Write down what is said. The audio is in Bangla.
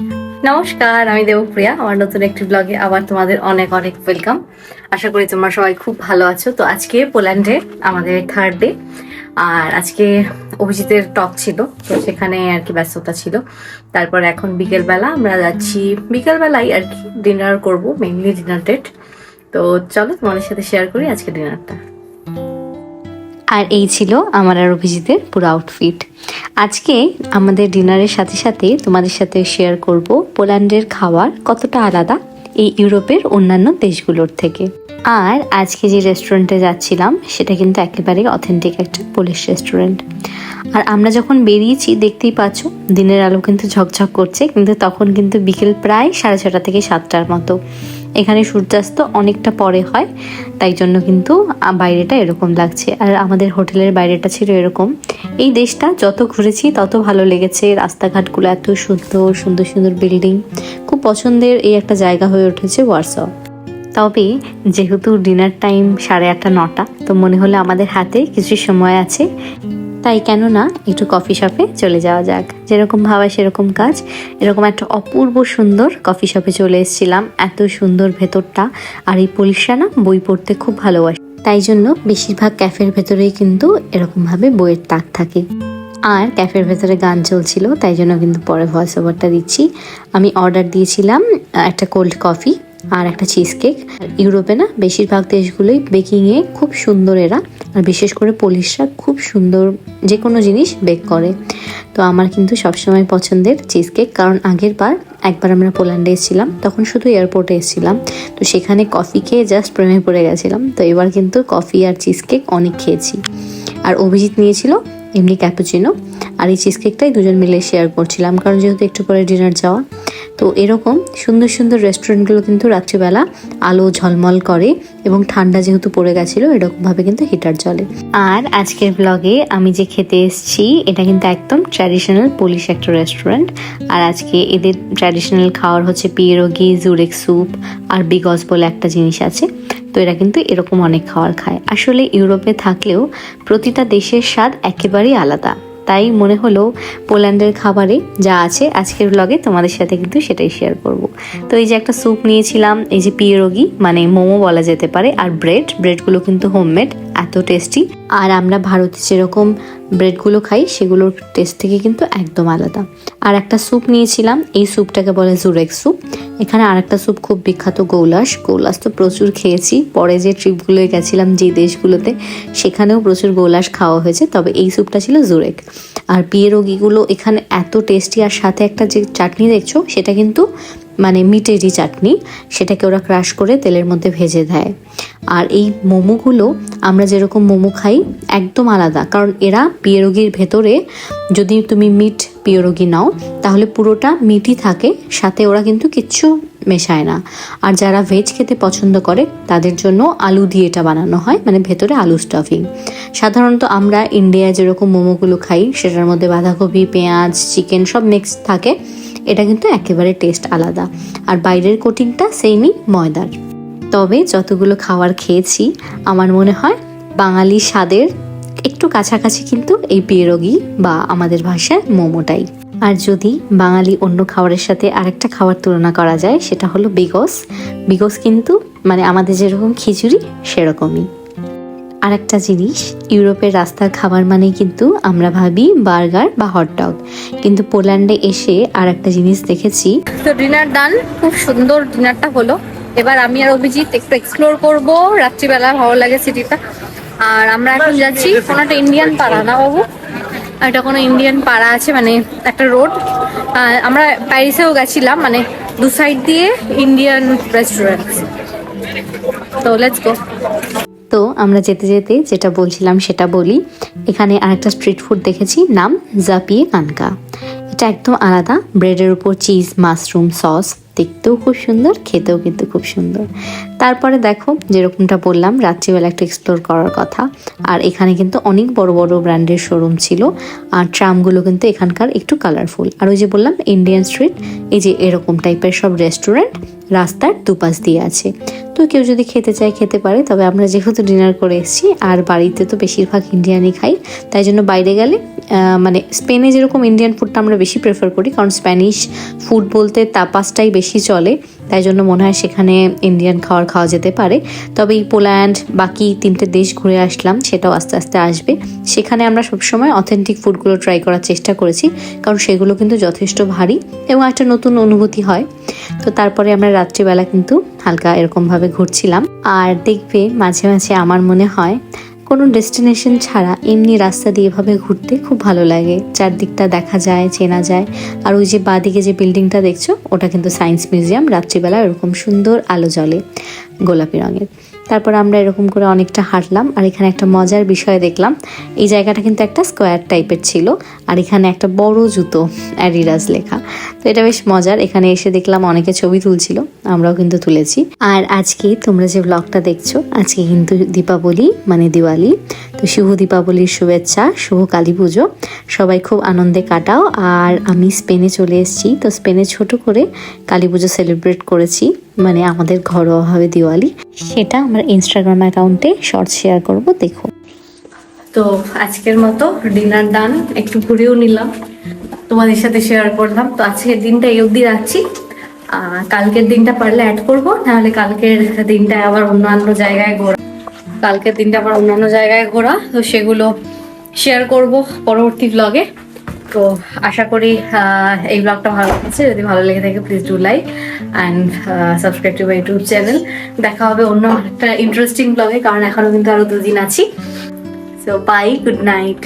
নমস্কার, আমি দেবপ্রিয়া, আমার নতুন একটি ব্লগে আবার তোমাদের অনেক অনেক ওয়েলকাম আশা করি তোমরা সবাই খুব ভালো আছো। তো আজকে পোল্যান্ডে আমাদের থার্ড ডে আর আজকে অভিজিতের টক ছিল, তো সেখানে আর কি ব্যস্ততা ছিল। তারপর এখন বিকেলবেলা আমরা যাচ্ছি বিকেলবেলায় আর কি ডিনার করব মেইনলি ডিনার ডেট তো চলো তোমাদের সাথে শেয়ার করি আজকে ডিনারটা আর এই ছিল আমার আর অভিজিতের পুরো আউটফিট আজকে আমাদের ডিনারের সাথে সাথে তোমাদের সাথে শেয়ার করব পোল্যান্ডের খাবার কতটা আলাদা এই ইউরোপের অন্যান্য দেশগুলোর থেকে। আর আজকে যে রেস্টুরেন্টে যাচ্ছিলাম, সেটা কিন্তু একেবারে অথেন্টিক একটা পোলিশ রেস্টুরেন্ট আর আমরা যখন বেরিয়েছি, দেখতেই পাচ্ছ, দিনের আলো কিন্তু ঝকঝক করছে, কিন্তু তখন কিন্তু বিকেল প্রায় সাড়ে ছটা থেকে সাতটার মতো। এখানে সূর্যাস্ত অনেকটা পরে হয়, তাই জন্য কিন্তু বাইরেটা এরকম লাগছে। আর আমাদের হোটেলের বাইরেটা ছিল এরকম। এই দেশটা যত ঘুরেছি তত ভালো লেগেছে। রাস্তাঘাটগুলো এত সুন্দর সুন্দর সুন্দর বিল্ডিং। খুব পছন্দের এই একটা জায়গা হয়ে উঠেছে ওয়ার্স। তবে যেহেতু ডিনার টাইম সাড়ে আটটা, নটা, তো মনে হলো আমাদের হাতে কিছু সময় আছে। তাই কেন না একটু কফি শপে চলে যাওয়া যাক। যেরকম ভাবা সেরকম কাজ। এরকম একটা অপূর্ব সুন্দর কফি শপে চলে এসেছিলাম। এত সুন্দর ভেতরটা আর এই পুলিশরা না বই পড়তে খুব ভালোবাসে। তাই জন্য বেশিরভাগ ক্যাফের ভেতরেই কিন্তু এরকমভাবে বইয়ের তাক থাকে। আর ক্যাফের ভেতরে গান চলছিল, তাই জন্য কিন্তু পরে ভয়েস ওভারটা দিচ্ছি। আমি অর্ডার দিয়েছিলাম একটা কোল্ড কফি আর একটা চিজ কেক ইউরোপে না বেশিরভাগ দেশগুলোই বেকিংয়ে খুব সুন্দর এরা। আর বিশেষ করে পুলিশরা খুব সুন্দর যে কোনো জিনিস বেক করে। তো আমার কিন্তু সবসময় পছন্দের চিজ কেক কারণ আগের বার একবার আমরা পোল্যান্ডে এসেছিলাম, তখন শুধু এয়ারপোর্টে এসেছিলাম। তো সেখানে কফি খেয়ে জাস্ট প্রেমে পড়ে গেছিলাম। তো এবার কিন্তু কফি আর চিজ কেক অনেক খেয়েছি। আর অভিজিৎ নিয়েছিল এমনি ক্যাপুচিনো আর এই চিজ কেকটাই দুজন মিলে শেয়ার করছিলাম, কারণ যেহেতু একটু পরে ডিনার যাওয়া তো এরকম সুন্দর সুন্দর রেস্টুরেন্টগুলো কিন্তু রাত্রিবেলা আলো ঝলমল করে এবং ঠান্ডা যেহেতু পড়ে গেছিল, এরকমভাবে কিন্তু হিটার চলে আর আজকের ব্লগে আমি যে খেতে এসেছি, এটা কিন্তু একদম ট্র্যাডিশনাল পুলিশ একটা রেস্টুরেন্ট আর আজকে এদের ট্র্যাডিশনাল খাওয়ার হচ্ছে পিয়েরোগি জুরেক স্যুপ আর বিগজ বলে একটা জিনিস আছে। তো এরা কিন্তু এরকম অনেক খাবার খায়। আসলে ইউরোপে থাকলেও প্রতিটা দেশের স্বাদ একেবারেই আলাদা। তাই মনে হলো পোল্যান্ডের খাবারে যা আছে আজকের ব্লগে তোমাদের সাথে কিন্তু সেটাই শেয়ার করব। তো এই যে একটা স্যুপ নিয়েছিলাম, এই যে পিয়েরোগি মানে মোমো বলা যেতে পারে, আর ব্রেড ব্রেডগুলো কিন্তু হোমমেড এত টেস্টি আর আমরা ভারতে যেরকম ব্রেডগুলো খাই, সেগুলোর টেস্ট থেকে কিন্তু একদম আলাদা। আর একটা স্যুপ নিয়েছিলাম, এই স্যুপটাকে বলে জুরেক স্যুপ এখানে আরেকটা স্যুপ খুব বিখ্যাত গৌলাস গৌলাস তো প্রচুর খেয়েছি। পরে যে ট্রিপগুলোয় গেছিলাম, যে দেশগুলোতে, সেখানেও প্রচুর গৌলাস খাওয়া হয়েছে। তবে এই স্যুপটা ছিল জুরেক আর বিয়ে রোগীগুলো এখানে এত টেস্টি আর সাথে একটা যে চাটনি দেখছ, সেটা কিন্তু মানে মিটেরই চাটনি, সেটাকে ওরা ক্রাশ করে তেলের মধ্যে ভেজে দেয়। আর এই মোমোগুলো আমরা যেরকম মোমো খাই, একদম আলাদা। কারণ এরা পিয়েরোগির ভেতরে যদি তুমি মিট পিয়েরোগি নাও, তাহলে পুরোটা মিটই থাকে, সাথে ওরা কিন্তু কিচ্ছু মেশায় না। আর যারা ভেজ খেতে পছন্দ করে, তাদের জন্য আলু দিয়ে এটা বানানো হয় মানে ভেতরে আলু স্টাফিং সাধারণত আমরা ইন্ডিয়ায় যেরকম মোমোগুলো খাই, সেটার মধ্যে বাঁধাকপি, পেঁয়াজ চিকেন সব মিক্স থাকে, এটা কিন্তু একেবারে টেস্ট আলাদা। আর বাইরের কোটিংটা সেমই ময়দার। তবে যতগুলো খাবার খেয়েছি, আমার মনে হয় বাঙালি স্বাদের একটু কাছাকাছি কিন্তু এই পিয়েরোগি বা আমাদের ভাষায় মোমোটাই। আর যদি বাঙালি অন্য খাবারের সাথে আরেকটা খাবার তুলনা করা যায়, সেটা হলো বিগস। বিগস কিন্তু মানে আমাদের যেরকম খিচুড়ি, সেরকমই। আর একটা জিনিস, ইউরোপের রাস্তার খাবার মানেই কিন্তু আমরা ভাবি বার্গার বা হটডগ কিন্তু পোল্যান্ডে এসে আর একটা জিনিস দেখেছি। তো ডিনার ডান, খুব সুন্দর ডিনারটা হলো। এবার আমি আর অভিজিৎ একটু এক্সপ্লোর করব। রাত্রিবেলা ভালো লাগে সিটিটা। আর আমরা এখন যাচ্ছি কোনো একটা ইন্ডিয়ান পাড়া না বাবু? এটা কোনো ইন্ডিয়ান পাড়া আছে মানে একটা রোড আমরা প্যারিসেও গেছিলাম মানে দু সাইড দিয়ে ইন্ডিয়ান রেস্টুরেন্ট তো লেটস গো তো আমরা যেতে যেতে যেটা বলছিলাম সেটা বলি। এখানে আরেকটা স্ট্রিট ফুড দেখেছি, নাম জাপিয়ে কানকা এটা একদম আলাদা ব্রেডের উপর চিজ মাশরুম সস দেখতেও খুব সুন্দর, খেতেও কিন্তু খুব সুন্দর। তারপরে দেখো, যেরকমটা বললাম, রাত্রিবেলা একটু এক্সপ্লোর করার কথা। আর এখানে কিন্তু অনেক বড় বড় ব্র্যান্ডের শোরুম ছিল। আর ট্রামগুলো কিন্তু এখানকার একটু কালারফুল আর ওই যে বললাম ইন্ডিয়ান স্ট্রিট এই যে এরকম টাইপের সব রেস্টুরেন্ট রাস্তার দুপাশ দিয়ে আছে। তো কেউ যদি খেতে চায়, খেতে পারে। তবে আমরা যেহেতু ডিনার করে এসেছি, আর বাড়িতে তো বেশিরভাগ ইন্ডিয়ানই খাই, তাই জন্য বাইরে গেলে মানে স্পেনে যেরকম ইন্ডিয়ান ফুডটা আমরা বেশি প্রেফার করি, কারণ স্প্যানিশ ফুড বলতে তাপাসটাই বেশি চলে, তাই জন্য মনে হয় সেখানে ইন্ডিয়ান খাবার খাওয়া যেতে পারে। তবে এই পোল্যান্ড বাকি তিনটে দেশ ঘুরে আসলাম, সেটাও আস্তে আস্তে আসবে। সেখানে আমরা সবসময় অথেন্টিক ফুডগুলো ট্রাই করার চেষ্টা করেছি, কারণ সেগুলো কিন্তু যথেষ্ট ভারী এবং একটা নতুন অনুভূতি হয়। তো তারপরে আমরা রাত্রিবেলা কিন্তু হালকা এরকমভাবে ঘুরছিলাম। আর দেখবে মাঝে মাঝে আমার মনে হয় কোনো ডেস্টিনেশন ছাড়া এমনি রাস্তা দিয়ে এভাবে ঘুরতে খুব ভালো লাগে। চারদিকটা দেখা যায়, চেনা যায়। আর ওই যে বাঁদিকে যে বিল্ডিংটা দেখছ, ওটা কিন্তু সায়েন্স মিউজিয়াম। রাত্রিবেলা এরকম সুন্দর আলো জলে গোলাপি রঙের। তারপর আমরা এরকম করে অনেকটা হাঁটলাম, আর এখানে একটা মজার বিষয় দেখলাম। এই জায়গাটা কিন্তু একটা স্কোয়ার টাইপের ছিল, আর এখানে একটা বড় জুতো, অ্যাডিডাস লেখা। তো এটা বেশ মজার, এখানে এসে দেখলাম অনেকে ছবি তুলছিল, আমরাও কিন্তু তুলেছি। আর আজকে তোমরা যে ব্লগটা দেখছ, আজকে কিন্তু দীপাবলি মানে দিওয়ালি। তো শুভ দীপাবলির শুভেচ্ছা, শুভ কালী পুজো। সবাই খুব আনন্দে কাটাও। আর আমি স্পেনে চলে এসেছি, তো স্পেনে ছোট করে কালী পুজো সেলিব্রেট করেছি। মানে আমাদের ঘরোয়াভাবে দিওয়ালি, সেটা আমার ইনস্টাগ্রাম অ্যাকাউন্টে শর্ট শেয়ার করব দেখো তো আজকের মতো ডিনার ডান একটু ঘুরেও নিলাম, তোমাদের সাথে শেয়ার করলাম। তো আজকের দিনটা এই অবধি রাখছি। কালকের দিনটা পারলে অ্যাড করব, নাহলে কালকের দিনটা আবার অন্যান্য জায়গায় ঘোরা। কালকের দিনটা আবার অন্যান্য জায়গায় ঘোরা, তো সেগুলো শেয়ার করব পরবর্তী ব্লগে তো আশা করি এই ব্লগটা ভালো লাগছে। যদি ভালো লেগে থাকে please do like and subscribe to my YouTube channel দেখা হবে অন্য একটা ইন্টারেস্টিং ব্লগে কারণ এখনও কিন্তু আরও দুদিন আছি। So bye good night